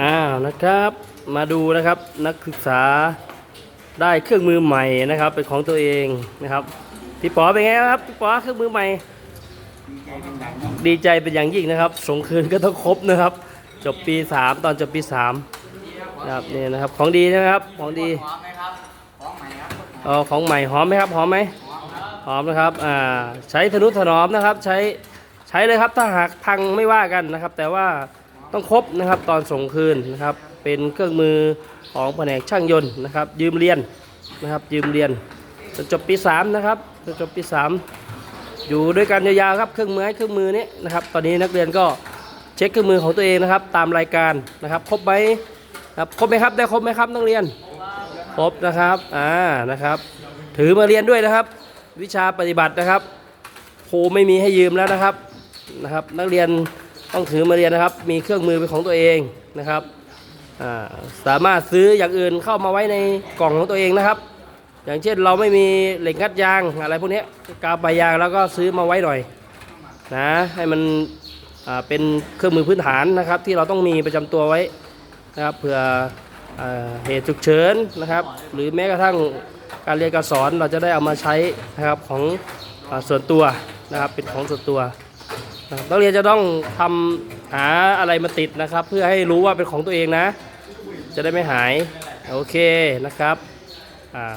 อ้าวนะครับมาดูนะครับนักศึกษาได้เครื่องมือใหม่นะครับเป็นของตัวเองนะครับพี่ป๋อเป็นไงครับพี่ป๋อเครื่องมือใหม่ ดีใจเป็นอย่างยิ่งนะครับส่งคืนก็ต้องครบนะครับ จบปี 3 ตอนจบปี3นะครับนี่นะครับของดีนะครับของดีหอมไหมครับของใหม่ครับเออของใหม่หอมไหมครับหอมไหมหอมครับหอมนะครับอ่าใช้ทนุถนอมนะครับ ใช้ใช้เลยครับถ้าหากพังไม่ว่ากันนะครับ แต่ว่า ต้องครบนะครับตอนส่งคืนนะครับเป็นเครื่องมือของแผนกช่างยนต์นะครับยืมเรียนนะครับยืมเรียนจนจบปี3นะครับจนจบปี 3 อยู่ด้วยกันยาวๆครับเครื่องมือให้เครื่องมือนี้นะครับตอนนี้นักเรียนก็เช็คเครื่องมือของตัวเองนะครับตามรายการนะครับครบไหมครับครบไหมครับได้ครบไหมครับนักเรียนครบนะครับอ่านะครับ ถือมาเรียนด้วยนะครับ วิชาปฏิบัตินะครับครูไม่มีให้ยืมแล้วนะครับนะครับ นักเรียน ต้องถือมาเรียนนะครับ มีเครื่องมือเป็นของตัวเองนะครับสามารถซื้ออย่างอื่นเข้ามาไว้ในกล่องของตัวเองนะครับ อย่างเช่นเราไม่มีเหล็กงัดยางอะไรพวกนี้กาวปลายยางแล้วก็ซื้อมาไว้หน่อยนะให้มันเป็นเครื่องมือพื้นฐานนะครับ ที่เราต้องมีประจำตัวไว้นะครับเผื่ออเหตุฉุกเฉินนะครับ หรือแม้กระทั่งการเรียนการสอนเราจะได้เอามาใช้นะครับของอส่วนตัวนะครับเป็นของส่วนตัว นักเรียนจะต้องทำหาอะไรมาติดนะครับ เพื่อให้รู้ว่าเป็นของตัวเองนะ จะได้ไม่หาย โอเคนะครับอ่า